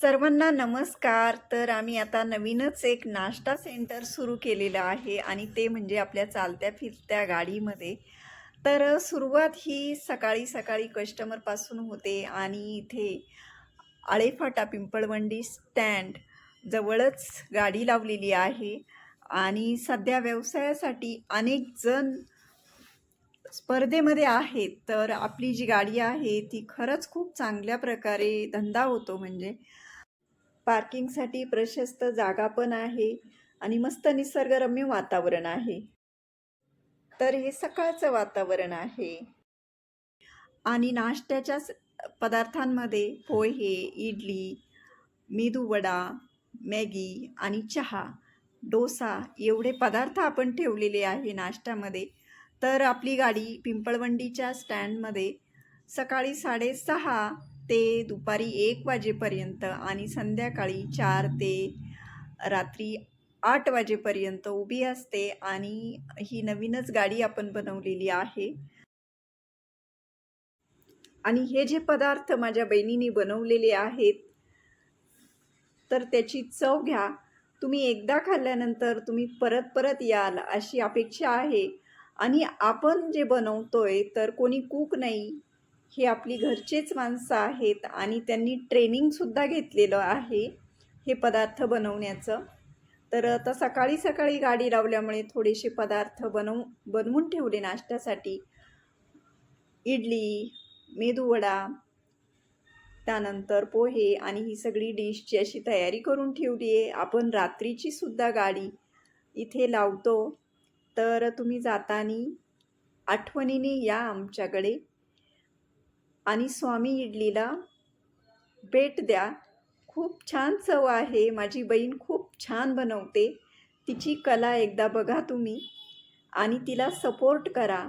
सर्वांना नमस्कार. तर आम्ही आता नवीनच एक नाश्ता सेंटर सुरू केलेलं आहे आणि ते म्हणजे आपल्या चालत्या फिरत्या गाडीमध्ये. तर सुरुवात ही सकाळी सकाळी कस्टमरपासून होते आणि इथे आळेफाटा पिंपळवंडी स्टँड जवळच गाडी लावलेली आहे. आणि सध्या व्यवसायासाठी अनेक जण स्पर्धेमध्ये आहेत तर आपली जी गाडी आहे ती खरंच खूप चांगल्या प्रकारे धंदा होतो म्हणजे. पार्किंगसाठी प्रशस्त जागा पण आहे आणि मस्त निसर्गरम्य वातावरण आहे. तर हे सकाळचं वातावरण आहे. आणि नाश्त्याच्या पदार्थांमध्ये पोहे इडली मेदूवडा मॅगी आणि चहा डोसा एवढे पदार्थ आपण ठेवलेले आहे नाश्त्यामध्ये. तर आपली गाडी पिंपळवंडीच्या स्टँडमध्ये सकाळी साडेसहा ते दुपारी एक वाजेपर्यंत आणि संध्याकाळी चार ते रात्री आठ वाजेपर्यंत उभी असते आणि ही नवीनच गाडी आपण बनवलेली आहे. आणि हे जे पदार्थ माझ्या बहिणीने बनवलेले आहेत तर त्याची चव घ्या. तुम्ही एकदा खाल्ल्यानंतर तुम्ही परत परत याल अशी अपेक्षा आहे. आणि आपण जे बनवतोय तर कोणी कूक नाही. हे आपली घरचेच माणसं आहेत आणि त्यांनी ट्रेनिंगसुद्धा घेतलेलं आहे हे पदार्थ बनवण्याचं. तर आता सकाळी सकाळी गाडी लावल्यामुळे थोडेसे पदार्थ बनवू बनवून ठेवले नाश्त्यासाठी. इडली मेदूवडा त्यानंतर पोहे आणि ही सगळी डिशची अशी तयारी करून ठेवली आहे आपण रात्रीची सुद्धा गाडी इथे लावतो. तर तुम्ही जातानी आठवणीने या आमच्याकडे. आणि स्वामी इडलीला भेट द्या. खूप छान चव आहे. माझी बहीण खूप छान बनवते. तिची कला एकदा बघा तुम्ही. आणि तिला सपोर्ट करा.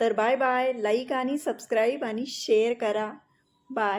तर बाय बाय लाईक आणि सबस्क्राईब आणि शेअर करा. बाय